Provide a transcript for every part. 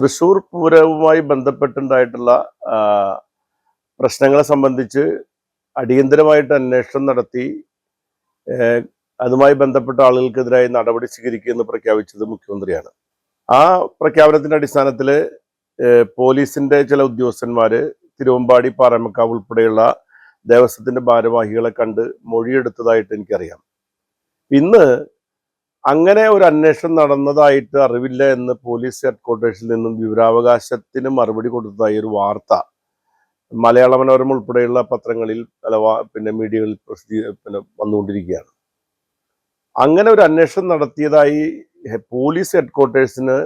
തൃശൂർ പൂരവുമായി ബന്ധപ്പെട്ടുണ്ടായിട്ടുള്ള പ്രശ്നങ്ങളെ സംബന്ധിച്ച് അടിയന്തരമായിട്ട് അന്വേഷണം നടത്തി അതുമായി ബന്ധപ്പെട്ട ആളുകൾക്കെതിരായി നടപടി സ്വീകരിക്കുമെന്ന് പ്രഖ്യാപിച്ചത് മുഖ്യമന്ത്രിയാണ്. ആ പ്രഖ്യാപനത്തിന്റെ അടിസ്ഥാനത്തിൽ പോലീസിന്റെ ചില ഉദ്യോഗസ്ഥന്മാർ തിരുവമ്പാടി പാറമക്കാവ് ഉൾപ്പെടെയുള്ള ദേവസ്വത്തിന്റെ ഭാരവാഹികളെ കണ്ട് മൊഴിയെടുത്തതായിട്ട് എനിക്കറിയാം. ഇന്ന് അങ്ങനെ ഒരു അന്വേഷണം നടന്നതായിട്ട് അറിവില്ല എന്ന് പോലീസ് ഹെഡ്ക്വാർട്ടേഴ്സിൽ നിന്നും വിവരാവകാശത്തിന് മറുപടി കൊടുത്തതായി ഒരു വാർത്ത. മലയാള മനോരമ ഉൾപ്പെടെയുള്ള പത്രങ്ങളിൽ അല്ല പിന്നെ മീഡിയകളിൽ പ്രസിദ്ധീ പിന്നെ വന്നുകൊണ്ടിരിക്കുകയാണ്. അങ്ങനെ ഒരു അന്വേഷണം നടത്തിയതായി പോലീസ് ഹെഡ്ക്വാർട്ടേഴ്സിന്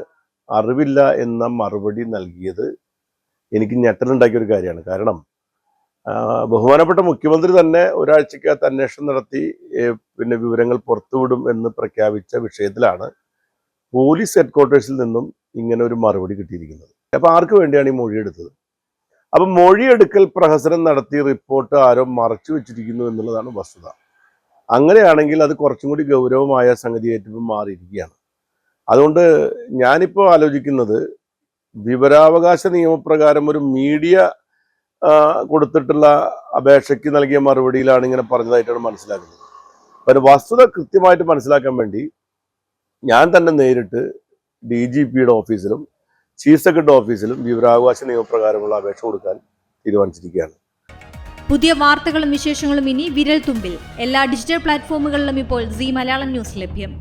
അറിവില്ല എന്ന മറുപടി നൽകിയത് എനിക്ക് ഞെട്ടലുണ്ടാക്കിയ ഒരു കാര്യമാണ്. കാരണം ബഹുമാനപ്പെട്ട മുഖ്യമന്ത്രി തന്നെ ഒരാഴ്ചക്കകത്ത് അന്വേഷണം നടത്തി പിന്നെ വിവരങ്ങൾ പുറത്തുവിടും എന്ന് പ്രഖ്യാപിച്ച വിഷയത്തിലാണ് പോലീസ് ഹെഡ്ക്വാർട്ടേഴ്സിൽ നിന്നും ഇങ്ങനെ ഒരു മറുപടി കിട്ടിയിരിക്കുന്നത്. അപ്പൊ ആർക്ക് വേണ്ടിയാണ് ഈ മൊഴിയെടുത്തത്? അപ്പൊ മൊഴിയെടുക്കൽ പ്രഹസനം നടത്തി റിപ്പോർട്ട് ആരോ മറച്ചു വെച്ചിരിക്കുന്നു എന്നുള്ളതാണ് വസ്തുത. അങ്ങനെയാണെങ്കിൽ അത് കുറച്ചും കൂടി ഗൗരവമായ സംഗതിയായിട്ട് ഇപ്പം മാറിയിരിക്കുകയാണ്. അതുകൊണ്ട് ഞാനിപ്പോൾ ആലോചിക്കുന്നത് വിവരാവകാശ നിയമപ്രകാരം ഒരു മീഡിയ കൊടുത്തിട്ടുള്ള അപേക്ഷയ്ക്ക് നൽകിയ മറുപടിയിലാണ് ഇങ്ങനെ പറഞ്ഞതായിട്ടാണ് മനസ്സിലാക്കുന്നത്. അപ്പൊ ഒരു വസ്തുത കൃത്യമായിട്ട് മനസ്സിലാക്കാൻ വേണ്ടി ഞാൻ തന്നെ നേരിട്ട് ഡി ജി പിയുടെ ഓഫീസിലും ചീഫ് സെക്രട്ടറി ഓഫീസിലും വിവരാവകാശ നിയമപ്രകാരമുള്ള അപേക്ഷ കൊടുക്കാൻ തീരുമാനിച്ചിരിക്കുകയാണ്. പുതിയ വാർത്തകളും വിശേഷങ്ങളും ഇനി വിരൽ തുമ്പിൽ എല്ലാ ഡിജിറ്റൽ പ്ലാറ്റ്ഫോമുകളിലും ഇപ്പോൾ സി മലയാളം ന്യൂസ് ലഭ്യം.